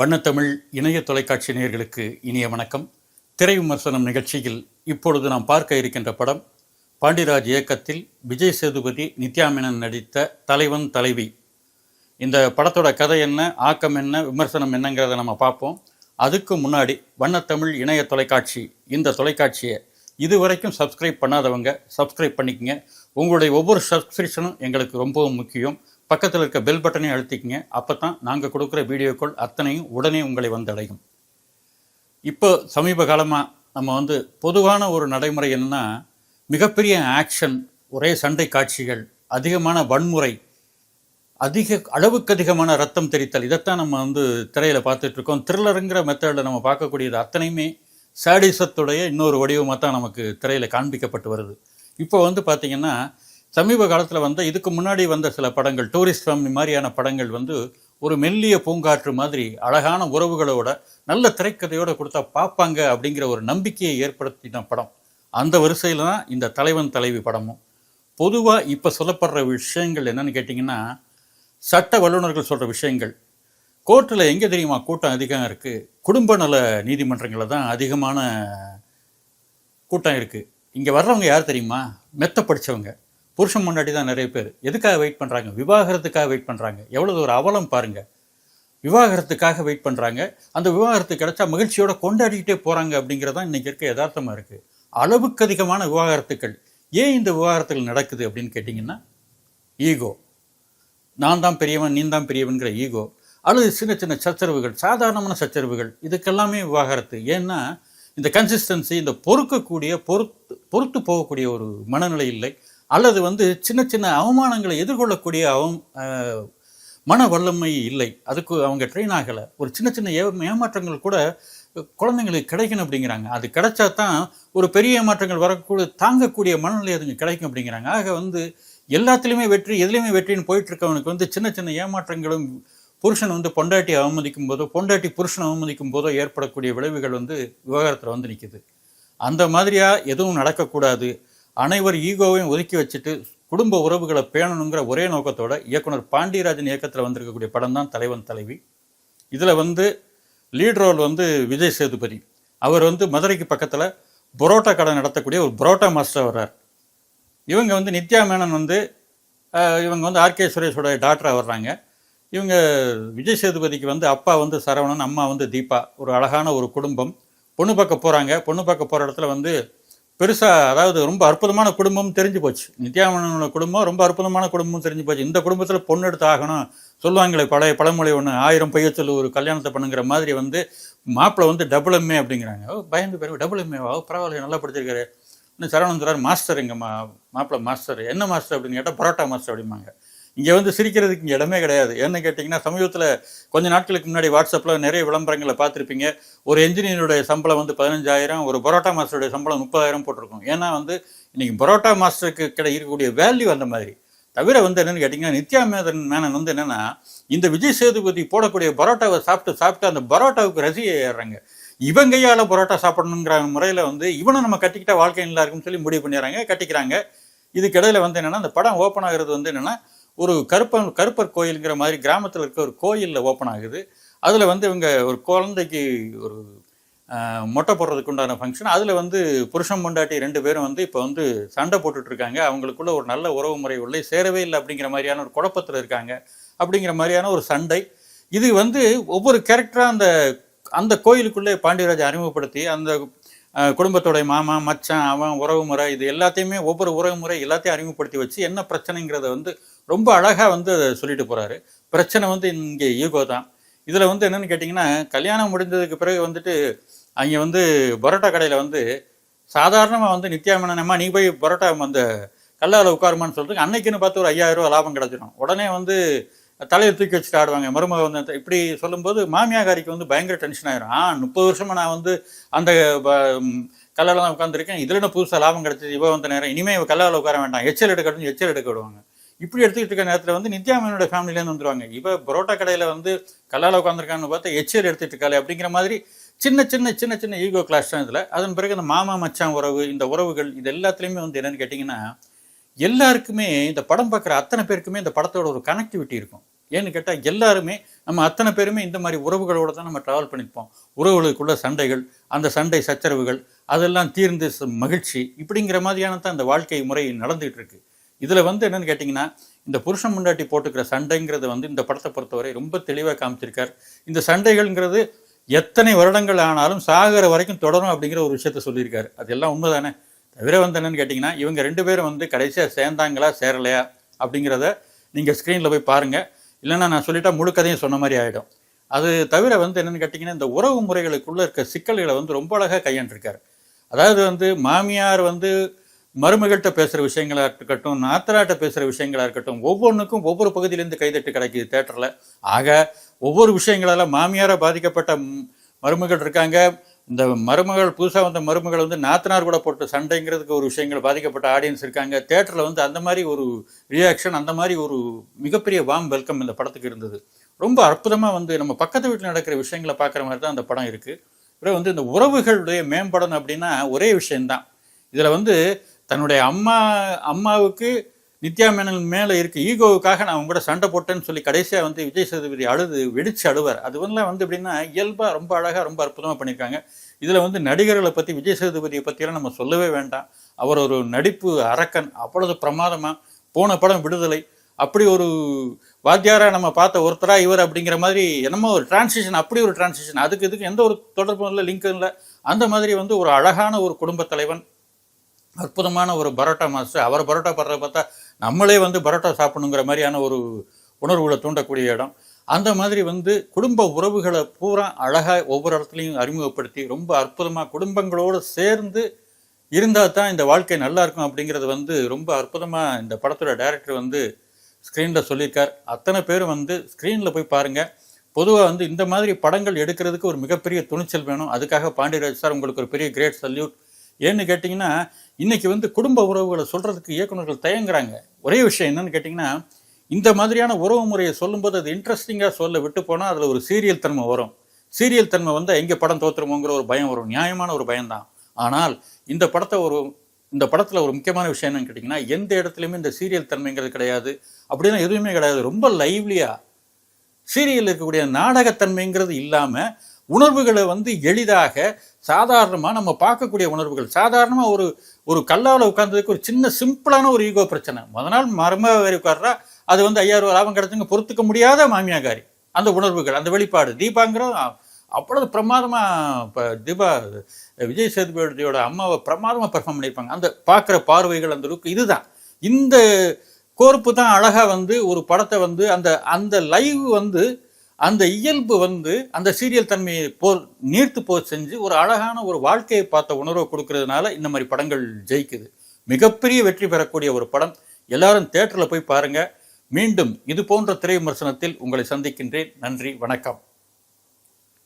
வண்ணத்தமிழ் இணைய தொலைக்காட்சி நேயர்களுக்கு இனிய வணக்கம். திரை விமர்சனம் நிகழ்ச்சியில் இப்பொழுது நாம் பார்க்க இருக்கின்ற படம் பாண்டிராஜ் இயக்கத்தில் விஜய் சேதுபதி நித்யா மேனன் நடித்த தலைவன் தலைவி. இந்த படத்தோட கதை என்ன ஆக்கம் என்ன விமர்சனம் என்னங்கிறத நம்ம பார்ப்போம். அதுக்கு முன்னாடி வண்ணத்தமிழ் இணைய தொலைக்காட்சி இந்த தொலைக்காட்சியை இதுவரைக்கும் சப்ஸ்கிரைப் பண்ணாதவங்க சப்ஸ்கிரைப் பண்ணிக்கங்க. உங்களுடைய ஒவ்வொரு சப்ஸ்கிரிப்ஷனும் எங்களுக்கு ரொம்பவும் முக்கியம். பக்கத்தில் இருக்க பெல் பட்டனை அழுத்திக்கங்க. அப்போ தான் நாங்கள் கொடுக்குற வீடியோக்கள் அத்தனையும் உடனே உங்களை வந்தடையும் இப்போ சமீப காலமாக நம்ம வந்து பொதுவான ஒரு நடைமுறை என்னன்னா மிகப்பெரிய ஆக்ஷன் ஒரே சண்டை காட்சிகள் அதிகமான வன்முறை அதிக அளவுக்கு அதிகமான ரத்தம் தெரித்தல் இதைத்தான் நம்ம வந்து திரையில் பார்த்துட்ருக்கோம் த்ரில்லருங்கிற மெத்தடில் நம்ம பார்க்கக்கூடியது அத்தனையுமே சாடிசத்துடைய இன்னொரு வடிவமாக தான் நமக்கு திரையில் காண்பிக்கப்பட்டு வருது. இப்போ வந்து பார்த்திங்கன்னா சமீப காலத்தில் வந்த இதுக்கு முன்னாடி வந்த சில படங்கள் டூரிஸ்ட் ஃபேமிலி மாதிரியான படங்கள் வந்து ஒரு மெல்லிய பூங்காற்று மாதிரி அழகான உறவுகளோட நல்ல திரைக்கதையோடு கொடுத்தா பார்ப்பாங்க அப்படிங்கிற ஒரு நம்பிக்கையை ஏற்படுத்தின படம். அந்த வரிசையில் தான் இந்த தலைவன் தலைவி படமும். பொதுவாக இப்போ சொல்லப்படுற விஷயங்கள் என்னென்னு கேட்டிங்கன்னா சட்ட வல்லுநர்கள் சொல்கிற விஷயங்கள். கோர்ட்டில் எங்கே தெரியுமா கூட்டம் அதிகம் இருக்குது குடும்ப நல நீதிமன்றங்களில் தான் அதிகமான கூட்டம் இருக்குது இங்கே வர்றவங்க யார் தெரியுமா? மெத்த படித்தவங்க புருஷன் முன்னாடி தான் நிறைய பேர். எதுக்காக வெயிட் பண்ணுறாங்க விவாகரத்துக்காக வெயிட் பண்ணுறாங்க எவ்வளோ ஒரு அவலம் பாருங்கள் விவாகரத்துக்காக வெயிட் பண்ணுறாங்க அந்த விவாகரத்து கிடச்சா மகிழ்ச்சியோட கொண்டாடிக்கிட்டே போகிறாங்க அப்படிங்கிறதான் இன்றைக்கி இருக்க யதார்த்தமாக இருக்குது அளவுக்கு அதிகமான விவாகரத்துக்கள். ஏன் இந்த விவாகரத்துகள் நடக்குது அப்படின்னு கேட்டிங்கன்னா ஈகோ. நான் தான் பெரியவன் நீ தான் பெரியவன்கிற ஈகோ. அல்லது சின்ன சின்ன சச்சரவுகள் சாதாரணமான சச்சரவுகள் இதுக்கெல்லாமே விவாகரத்து. ஏன்னா இந்த கன்சிஸ்டன்சி இந்த பொறுக்கக்கூடிய பொறுத்து பொறுத்து போகக்கூடிய ஒரு மனநிலை இல்லை. அல்லது வந்து சின்ன சின்ன அவமானங்களை எதிர்கொள்ளக்கூடிய அவம் மன வல்லமை இல்லை. அதுக்கு அவங்க ட்ரெயின் ஆகலை. ஒரு சின்ன சின்ன ஏ ஏமாற்றங்கள் கூட குழந்தைங்களுக்கு கிடைக்கணும் அப்படிங்கிறாங்க. அது கிடைச்சா தான் ஒரு பெரிய ஏமாற்றங்கள் வரக்கூடிய தாங்கக்கூடிய மனநிலை அதுங்க கிடைக்கும் அப்படிங்கிறாங்க. ஆக வந்து எல்லாத்துலேயுமே வெற்றி எதுலேயுமே வெற்றின்னு போயிட்டுருக்கவனுக்கு வந்து சின்ன சின்ன ஏமாற்றங்களும் புருஷன் வந்து பொண்டாட்டி அவமதிக்கும் போதோ பொண்டாட்டி புருஷன் அவமதிக்கும் போதோ ஏற்படக்கூடிய விளைவுகள் வந்து விவகாரத்தில் வந்து நிற்கிது அந்த மாதிரியாக எதுவும் நடக்கக்கூடாது. அனைவர் ஈகோவையும் ஒதுக்கி வச்சுட்டு குடும்ப உறவுகளை பேணணுங்கிற ஒரே நோக்கத்தோட இயக்குனர் பாண்டியராஜன் இயக்கத்தில் வந்திருக்கக்கூடிய படம் தான் தலைவன் தலைவி. இதில் வந்து லீட் ரோல் வந்து விஜய் சேதுபதி. அவர் வந்து மதுரைக்கு பக்கத்தில் புரோட்டா கடை நடத்தக்கூடிய ஒரு புரோட்டா மாஸ்டர் வர்றார். இவங்க வந்து நித்யா மேனன் வந்து இவங்க வந்து ஆர்கே சுரேஷோட டாக்டராக வர்றாங்க. இவங்க விஜய் சேதுபதிக்கு வந்து அப்பா வந்து சரவணன் அம்மா வந்து தீபா. ஒரு அழகான ஒரு குடும்பம். பொண்ணு பார்க்க போகிறாங்க பொண்ணு பார்க்க போகிற இடத்துல வந்து பெருசாக அதாவது ரொம்ப அற்புதமான குடும்பம் தெரிஞ்சு போச்சு. நித்யாமனோட குடும்பம் ரொம்ப அற்புதமான குடும்பம் தெரிஞ்சு போச்சு. இந்த குடும்பத்தில் பொண்ணு எடுத்து ஆகணும். சொல்லுவாங்களே பழைய பழமொழி ஒன்று ஆயிரம் பைய சொல்லு ஒரு கல்யாணத்தை பண்ணுங்கிற மாதிரி வந்து மாப்பிள்ளை வந்து டபுள் எம்ஏ அப்படிங்கிறாங்க. பயந்து பேர் டபுள் எம்ஏவா பரவாயில்ல நல்லா படிச்சிருக்காரு. இன்னும் சரவணன் சொல்றாரு மாஸ்டர் எங்கள் மா மாப்பிள்ளை மாஸ்டர் என்ன மாஸ்டர் அப்படின்னு கேட்டால் பரோட்டா மாஸ்டர் அப்படிம்பாங்க. இங்கே வந்து சிரிக்கிறதுக்கு இங்கே இடமே கிடையாது. ஏன்னு கேட்டிங்கன்னா சமீபத்தில் கொஞ்ச நாட்களுக்கு முன்னாடி வாட்ஸ்அப்பில் நிறைய விளம்பரங்களை பார்த்துருப்பீங்க. ஒரு என்ஜினியருடைய சம்பளம் வந்து பதினஞ்சாயிரம் ஒரு பரோட்டா மாஸ்டருடைய சம்பளம் முப்பதாயிரம் போட்டிருக்கும். ஏன்னா வந்து இன்றைக்கி பரோட்டா மாஸ்டருக்கு கிடை இருக்கக்கூடிய வேல்யூ அந்த மாதிரி. தவிர வந்து என்னென்னு கேட்டிங்கன்னா நித்யா மேதன் மேனன் வந்து என்னென்னா இந்த விஜய் சேதுபதி போடக்கூடிய பரோட்டாவை சாப்பிட்டு சாப்பிட்டு அந்த பரோட்டாவுக்கு ரசிகை ஏறுறாங்க இவன் கையால் பரோட்டா சாப்பிடணுங்கிற முறையில் வந்து இவனை நம்ம கட்டிக்கிட்ட வாழ்க்கை நல்லா இருக்கும்னு சொல்லி முடிவு பண்ணிடுறாங்க கட்டிக்கிறாங்க. இதுக்கிடையில் வந்து என்னென்னா அந்த படம் ஓப்பன் ஆகிறது வந்து என்னென்னா ஒரு கருப்பன் கருப்பர் கோயிலுங்கிற மாதிரி கிராமத்தில் இருக்க ஒரு கோயிலில் ஓப்பன் ஆகுது. அதில் வந்து இவங்க ஒரு குழந்தைக்கு ஒரு மொட்டை போடுறதுக்கு உண்டான ஃபங்க்ஷன் அதில் வந்து புருஷன் பொண்டாட்டி ரெண்டு பேரும் வந்து இப்போ வந்து சண்டை போட்டுட்ருக்காங்க. அவங்களுக்குள்ள ஒரு நல்ல உறவு முறை உள்ளே சேரவே இல்லை அப்படிங்கிற மாதிரியான ஒரு குழப்பத்தில் இருக்காங்க அப்படிங்கிற மாதிரியான ஒரு சண்டை. இது வந்து ஒவ்வொரு கேரக்டராக அந்த அந்த கோயிலுக்குள்ளே பாண்டியராஜ் அறிமுகப்படுத்தி அந்த குடும்பத்தோடைய மாமா மச்சான் அவன் உறவு முறை இது எல்லாத்தையுமே ஒவ்வொரு உறவு முறை எல்லாத்தையும் அறிமுகப்படுத்தி வச்சு என்ன பிரச்சனைங்கிறத வந்து ரொம்ப அழகாக வந்து அதை சொல்லிட்டு போகிறாரு பிரச்சனை வந்து இங்கே ஈகோ தான். இதில் வந்து என்னென்னு கேட்டிங்கன்னா கல்யாணம் முடிந்ததுக்கு பிறகு வந்துட்டு அங்கே வந்து பரோட்டா கடையில் வந்து சாதாரணமாக வந்து நித்யா நீ போய் பரோட்டா அந்த கல்லால் உட்காருமான்னு சொல்லிட்டு அன்னைக்குன்னு பார்த்து ஒரு ஐயாயிரம் ரூபா லாபம் கிடச்சிடும். உடனே வந்து தலையை தூக்கி வச்சுட்டு ஆடுவாங்க. மருமக வந்து இப்படி சொல்லும்போது மாமியாகாரிக்கு வந்து பயங்கர டென்ஷன் ஆயிரும். ஆ முப்பது வருஷமா நான் வந்து அந்த கல்லால் தான் உட்காந்துருக்கேன் இதில் என்ன புதுசாக லாபம் கிடச்சிது? இவ வந்த நேரம். இனிமேல் இவ கல்லால் உட்கார வேண்டாம். எச்சல் எடுக்கணும் எச்சல் எடுக்க விடுவாங்க. இப்படி எடுத்துக்கிட்டு இருக்க நேரத்தில் வந்து நித்யாமனோட ஃபேமிலியிலேருந்து வந்துருவாங்க. இப்போ பரோட்டா கடையில் வந்து கல்லால் உட்காந்துருக்கான்னு பார்த்தா எச்சல் எடுத்துகிட்டு இருக்காளே அப்படிங்கிற மாதிரி சின்ன சின்ன சின்ன சின்ன ஈகோ கிளாஸ் தான் இதில். அதன் பிறகு இந்த மாமா மச்சான் உறவு இந்த உறவுகள் இது எல்லாத்துலேயுமே வந்து என்னென்னு கேட்டிங்கன்னா எல்லாருக்குமே இந்த படம் பார்க்குற அத்தனை பேருக்குமே இந்த படத்தோட ஒரு கனெக்டிவிட்டி இருக்கும். ஏன்னு கேட்டால் எல்லாருமே நம்ம அத்தனை பேருமே இந்த மாதிரி உறவுகளோடு தான் நம்ம ட்ராவல் பண்ணியிருப்போம். உறவுகளுக்குள்ள சண்டைகள் அந்த சண்டை சச்சரவுகள் அதெல்லாம் தீர்ந்து ச- மகிழ்ச்சி இப்படிங்கிற மாதிரியான தான் இந்த வாழ்க்கை முறை நடந்துகிட்டு இருக்கு. இதில் வந்து என்னென்னு கேட்டிங்கன்னா இந்த புருஷன் முண்டாட்டி போட்டுக்கிற சண்டைங்கிறது வந்து இந்த படத்தை பொறுத்தவரை ரொம்ப தெளிவாக காமிச்சிருக்கார். இந்த சண்டைகள்ங்கிறது எத்தனை வருடங்கள் ஆனாலும் சாகிற வரைக்கும் தொடரும் அப்படிங்கிற ஒரு விஷயத்த சொல்லியிருக்காரு. அதெல்லாம் உண்மைதானே? தவிர வந்து என்னன்னு கேட்டிங்கன்னா இவங்க ரெண்டு பேரும் வந்து கடைசியாக சேர்ந்தாங்களா சேரலையா அப்படிங்கிறத நீங்கள் ஸ்க்ரீனில் போய் பாருங்கள் இல்லைன்னா நான் சொல்லிட்டா முழு கதையும் சொன்ன மாதிரி ஆகிடும் அது தவிர வந்து என்னென்னு கேட்டிங்கன்னா இந்த உறவு முறைகளுக்குள்ளே இருக்க சிக்கல்களை வந்து ரொம்ப அழகாக கையாண்டிருக்காரு. அதாவது வந்து மாமியார் வந்து மருமகள்கிட்ட பேசுகிற விஷயங்களாக இருக்கட்டும் நாத்தராட்ட பேசுகிற விஷயங்களாக இருக்கட்டும் ஒவ்வொன்றுக்கும் ஒவ்வொரு பகுதியிலேருந்து கைதட்டு கிடைக்குது தேட்டரில் ஆக ஒவ்வொரு விஷயங்களால் மாமியாரை பாதிக்கப்பட்ட மருமகள் இருக்காங்க. இந்த மருமகள் புதுசாக வந்த மருமகள் வந்து நாத்தனார் கூட போட்ட சண்டைங்கிறதுக்கு ஒரு விஷயங்கள் பாதிக்கப்பட்ட ஆடியன்ஸ் இருக்காங்க. தேட்டரில் வந்து அந்த மாதிரி ஒரு ரியாக்ஷன் அந்த மாதிரி ஒரு மிகப்பெரிய வாம் வெல்கம் இந்த படத்துக்கு இருந்தது. ரொம்ப அற்புதமாக வந்து நம்ம பக்கத்து வீட்டில் நடக்கிற விஷயங்களை பார்க்குற மாதிரி தான் அந்த படம் இருக்குது அப்புறம் வந்து இந்த உறவுகளுடைய மேம்படணும் அப்படின்னா ஒரே விஷயந்தான் இதில் வந்து தன்னுடைய அம்மா அம்மாவுக்கு நித்யா மேனன் மேலே இருக்க ஈகோவுக்காக நான் அவங்க கூட சண்டை போட்டேன்னு சொல்லி கடைசியாக வந்து விஜய் சேதுபதி அழுது வெடிச்சு அழுவார். அது வந்து வந்து எப்படின்னா இயல்பாக ரொம்ப அழகாக ரொம்ப அற்புதமாக பண்ணியிருக்காங்க இதில் வந்து நடிகர்களை பற்றி விஜய் சேதுபதியை பற்றியெல்லாம் நம்ம சொல்லவே வேண்டாம். அவர் ஒரு நடிப்பு அரக்கன் அவ்வளவு பிரமாதமாக போன படம் விடுதலை. அப்படி ஒரு வாத்தியாராக நம்ம பார்த்த ஒருத்தரா இவர் அப்படிங்கிற மாதிரி என்னமோ ஒரு டிரான்சிஷன் அப்படி ஒரு டிரான்சிஷன் அதுக்கு இதுக்கு எந்த ஒரு தொடர்பும் இல்லை லிங்கும் இல்லை. அந்த மாதிரி வந்து ஒரு அழகான ஒரு குடும்பத் தலைவன் அற்புதமான ஒரு பரோட்டா மாஸ்டர் அவர் பரோட்டா படுறத பார்த்தா நம்மளே வந்து பரோட்டா சாப்பிடணுங்கிற மாதிரியான ஒரு உணர்வுகளை தூண்டக்கூடிய இடம். அந்த மாதிரி வந்து குடும்ப உறவுகளை பூரா அழகாக ஒவ்வொரு இடத்துலையும் அறிமுகப்படுத்தி ரொம்ப அற்புதமாக குடும்பங்களோடு சேர்ந்து இருந்தால் தான் இந்த வாழ்க்கை நல்லா இருக்கும் அப்படிங்கிறது வந்து ரொம்ப அற்புதமாக இந்த படத்தோட டைரக்டர் வந்து ஸ்க்ரீனில் சொல்லியிருக்கார். அத்தனை பேரும் வந்து ஸ்க்ரீனில் போய் பாருங்கள் பொதுவாக வந்து இந்த மாதிரி படங்கள் எடுக்கிறதுக்கு ஒரு மிகப்பெரிய துணிச்சல் வேணும். அதுக்காக பாண்டியராஜ் சார் உங்களுக்கு ஒரு பெரிய கிரேட் சல்யூட் ஏன்னு கேட்டிங்கன்னா இன்றைக்கி வந்து குடும்ப உறவுகளை சொல்கிறதுக்கு இயக்குனர்கள் தயங்குறாங்க. ஒரே விஷயம் என்னென்னு கேட்டிங்கன்னா இந்த மாதிரியான உறவு முறையை சொல்லும்போது அது இன்ட்ரெஸ்டிங்காக சொல்ல விட்டு போனால் அதில் ஒரு சீரியல் தன்மை வரும். சீரியல் தன்மை வந்து எங்கே படம் தோற்றுமோங்கிற ஒரு பயம் வரும். நியாயமான ஒரு பயம்தான் ஆனால் இந்த படத்தை ஒரு இந்த படத்தில் ஒரு முக்கியமான விஷயம் என்னன்னு கேட்டிங்கன்னா எந்த இடத்துலையுமே இந்த சீரியல் தன்மைங்கிறது கிடையாது. அப்படின்னா எதுவுமே கிடையாது. ரொம்ப லைவ்லியாக சீரியல் இருக்கக்கூடிய நாடகத்தன்மைங்கிறது இல்லாமல் உணர்வுகளை வந்து எளிதாக சாதாரணமாக நம்ம பார்க்கக்கூடிய உணர்வுகள். சாதாரணமாக ஒரு ஒரு கல்லாவில் உட்காந்ததுக்கு ஒரு சின்ன சிம்பிளான ஒரு ஈகோ பிரச்சனை. முத நாள் மரம வேறு உட்கார்றா அது வந்து ஐயாயிரம் ரூபா லாபம் கிடைச்சுங்க பொறுத்துக்க முடியாத மாமியாகாரி. அந்த உணர்வுகள் அந்த வெளிப்பாடு. தீபாங்கிறது அவ்வளவு பிரமாதமாக இப்போ தீபா விஜய் சேதுபதியோட அம்மாவை பிரமாதமாக பெர்ஃபார்ம் பண்ணியிருப்பாங்க. அந்த பார்க்குற பார்வைகள் அந்த லுக் இதுதான். இந்த கோர்ப்பு தான் அழகாக வந்து ஒரு படத்தை வந்து அந்த அந்த லைவ் வந்து அந்த இயல்பு வந்து அந்த சீரியல் தன்மையை போ நீர்த்து போ செஞ்சு ஒரு அழகான ஒரு வாழ்க்கையை பார்த்த உணர்வை கொடுக்கறதுனால இந்த மாதிரி படங்கள் ஜெயிக்குது. மிகப்பெரிய வெற்றி பெறக்கூடிய ஒரு படம். எல்லாரும் தேட்டரில் போய் பாருங்கள் மீண்டும் இது போன்ற திரை விமர்சனத்தில் உங்களை சந்திக்கின்றேன். நன்றி வணக்கம்.